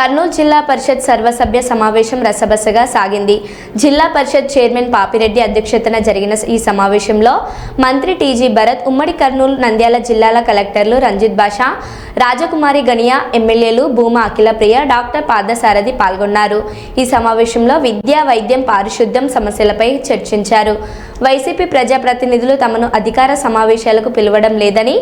కర్నూలు జిల్లా పరిషత్ సర్వసభ్య సమావేశం రసబసగా సాగింది. జిల్లా పరిషత్ చైర్మన్ పాపిరెడ్డి అధ్యక్షతన జరిగిన ఈ సమావేశంలో మంత్రి టీజీ భరత్ ఉమ్మడి కర్నూలు నంద్యాల జిల్లాల కలెక్టర్లు రంజిత్ బాషా రాజకుమారి గనియా ఎమ్మెల్యేలు భూమా అఖిలప్రియ డాక్టర్ పార్థసారథి పాల్గొన్నారు. ఈ సమావేశంలో విద్యా వైద్యం పారిశుద్ధ్యం సమస్యలపై చర్చించారు. వైసీపీ ప్రజాప్రతినిధులు తమను అధికార సమావేశాలకు పిలవడం లేదని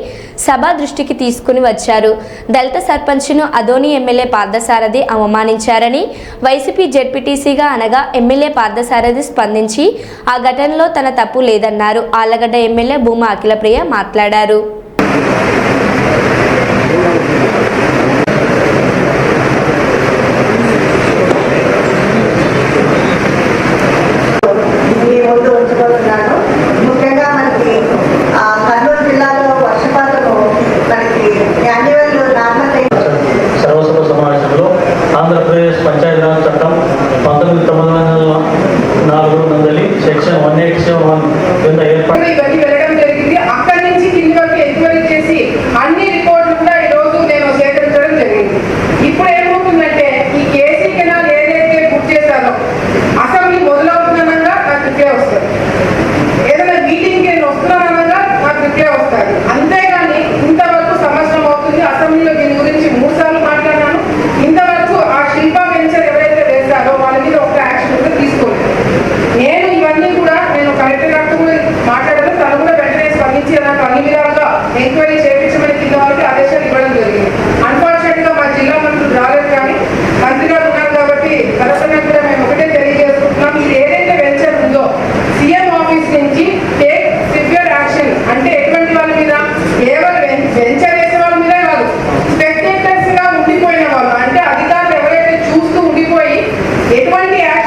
సభ దృష్టికి తీసుకుని వచ్చారు. దళిత సర్పంచ్ను అదోని ఎమ్మెల్యే పార్థసారథి పార్థసారథి అవమానించారని వైసీపీ జెడ్పీటీసీగా అనగా ఎమ్మెల్యే పార్థసారథి స్పందించి ఆ ఘటనలో తన తప్పు లేదన్నారు. ఆళ్ళగడ్డ ఎమ్మెల్యే భూమా అఖిలప్రియ మాట్లాడారు. Section one eight seven one ಏರ್ಪಾಡು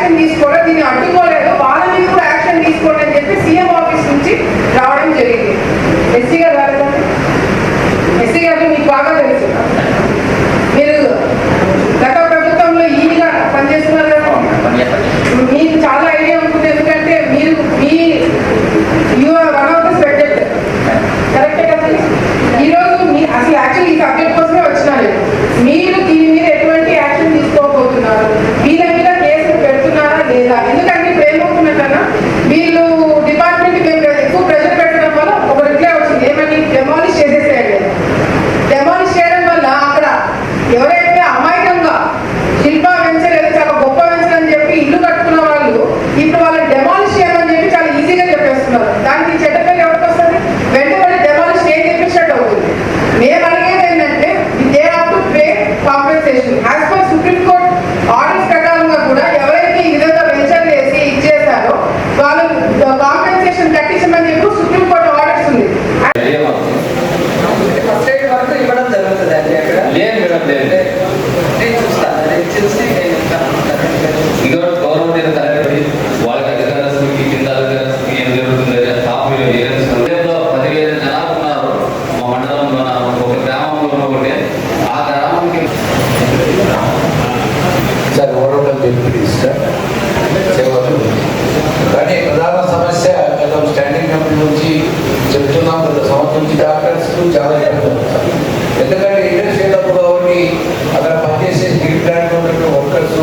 মিস করে তিনি আর্টিকলে ఎప్పుడు చాలా జరుగుతుంది ఎందుకంటే ఇండస్ట్రీలో కాబట్టి అక్కడ పనిచేసే స్టీల్ ప్లాంట్ ఉన్నటువంటి వర్కర్స్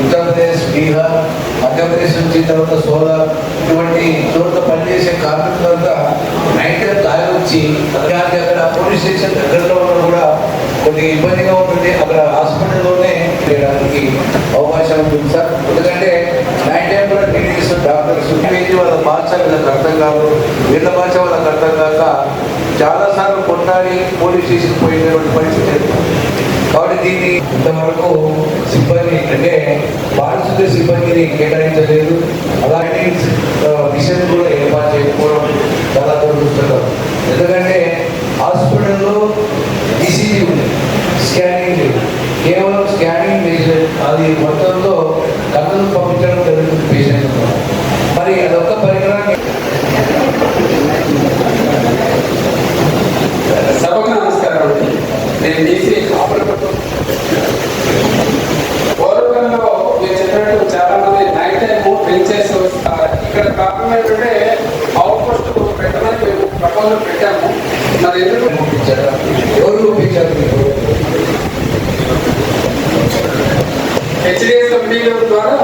ఉత్తరప్రదేశ్ బీహార్ మధ్యప్రదేశ్ నుంచి తర్వాత సోలార్ ఇటువంటి చోట పనిచేసే కార్మికులంతా నైట్ కాలి వచ్చి దానికి అక్కడ పోలీస్ స్టేషన్ దగ్గరలో ఉన్న కూడా కొన్ని ఇబ్బందిగా ఉంటుంది. అక్కడ హాస్పిటల్లోనే చేయడానికి అవకాశం ఉంటుంది సార్. ఎందుకంటే నైట్ టైం కూడా డాక్టర్స్ వాళ్ళ భాష వీళ్ళకి అర్థం కాదు వీళ్ళ భాష వాళ్ళకి అర్థం కాక చాలాసార్లు కొట్టాలి పోలీస్ స్టేషన్ పోయినటువంటి పరిస్థితి కాబట్టి దీన్ని ఇంతవరకు సిబ్బంది అంటే పారిశుద్ధ్య సిబ్బందిని కేటాయించలేదు. అలాంటి మిషన్ కూడా ఏర్పాటు చేయకపోవడం చాలా దురదృష్టకరం. ఎందుకంటే హాస్పిటల్లో ఈసీజీ ఉంది స్కానింగ్ లేదు. కేవలం స్కానింగ్ మేజర్ అది మొత్తంతో మరి ఎందుకు ఒప్పించారా ఎవరు ఒప్పించారు మీకు హెచ్డిఎస్ కంపెనీల ద్వారా